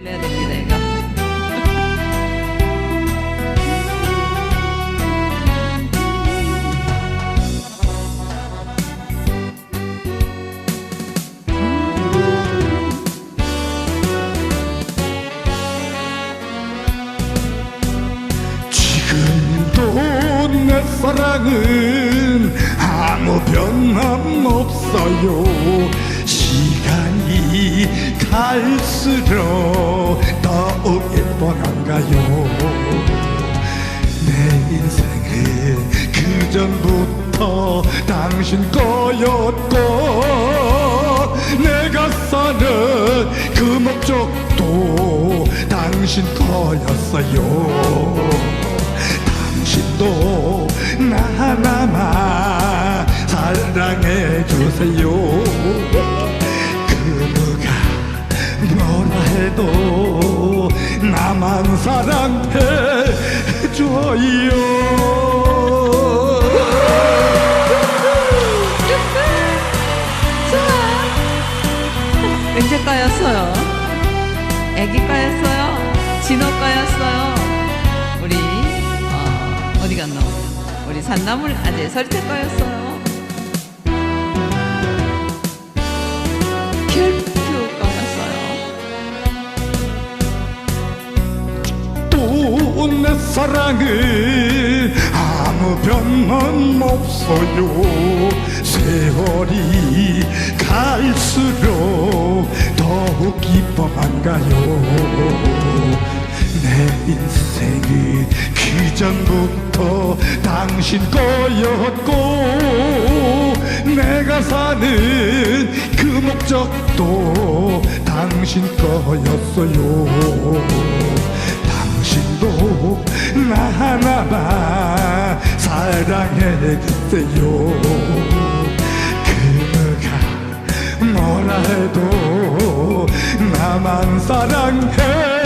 내야. 지금도 내 사랑은 아무 변함 없어요 시간이 갈수록 가요. 내 인생은 그전부터 당신 거였고 내가 사는 그 목적도 당신 거였어요. 당신도 나 하나만 사랑해 주세요. 그 누가 뭐라 해도 나만 사랑해 줘요 은재과였어요. 애기과였어요. 진호과였어요. 우리 어, 어디 갔나? 우리 산나물 아재 설태과였어요. 사랑은 아무 변함 없어요. 세월이 갈수록 더욱 기뻐만가요? 내 인생은 그전부터 당신 거였고 내가 사는 그 목적도 당신 거였어요. 당신도 나 하나만 사랑해 주세요. 그 누가 뭐라 해도 나만 사랑해